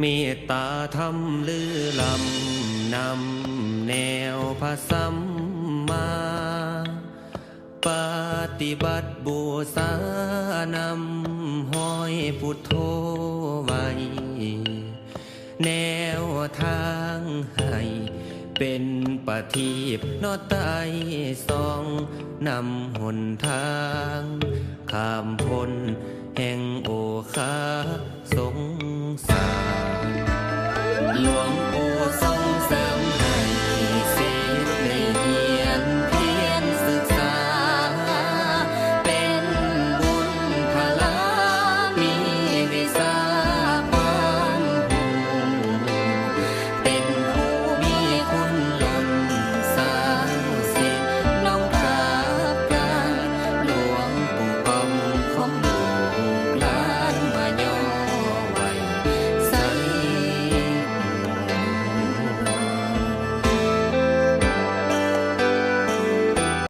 เมตตาธรรมลือลำนำแนวพระสัมมา ปฏิบัติบูสานำห้อยพุทโธไว้แนวทางให้เป็นปฏิบนอไตสองนำหนทางข้ามพ้นแห่งโอขาสงศ